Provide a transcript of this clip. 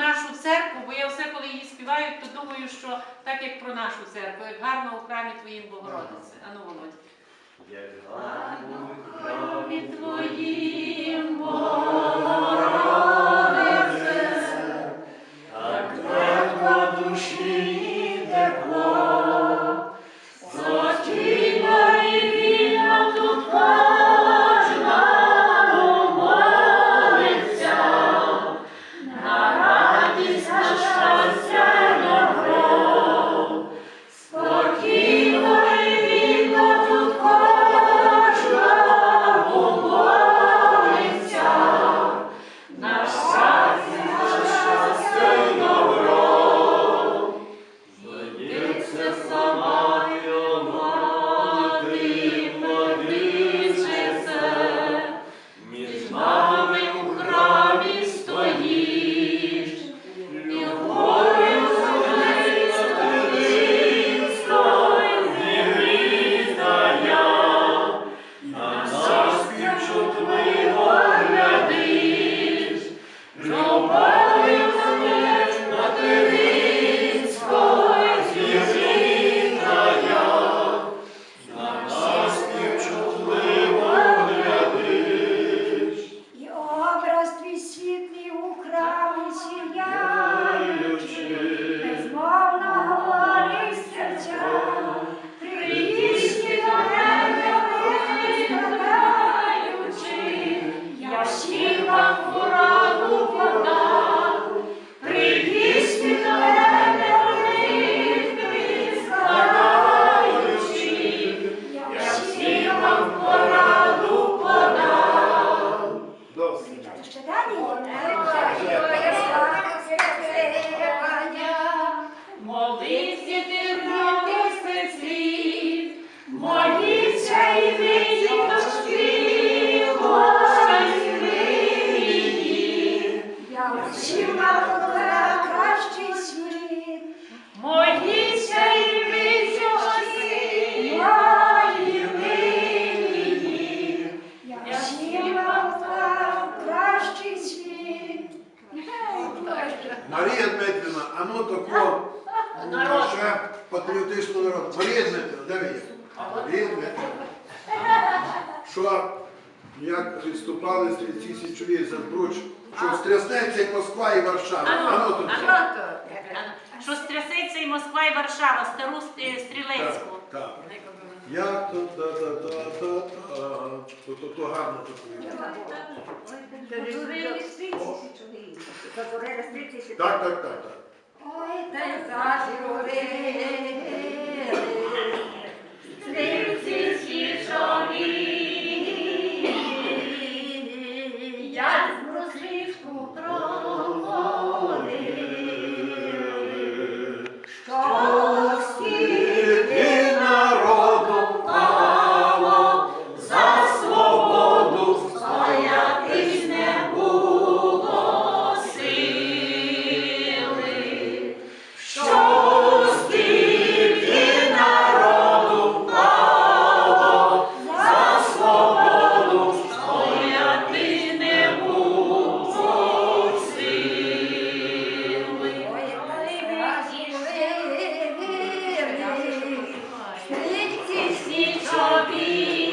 нашу церкву, бо я все, коли її співають, то думаю, що так як про нашу церкву, як гарно у храмі Твоїм Богородице. Ану, Володь. Як гарно у храмі Твоїм Богородице. Марія Дмитрівна, а ну тако наше патріотичну народ. Марія Дмитрівна, де ви є? Марія Дмитрівна. Що, як відступали стрільці січові за Збруч, що стряснеться як Москва і Варшава. А ну тут. все. Що стрясеться і Москва, і Варшава, стару е, стрілецьку. Так, так. Як то та та та та та то то то гарно таке. Так, так, так, так. peace, oh peace.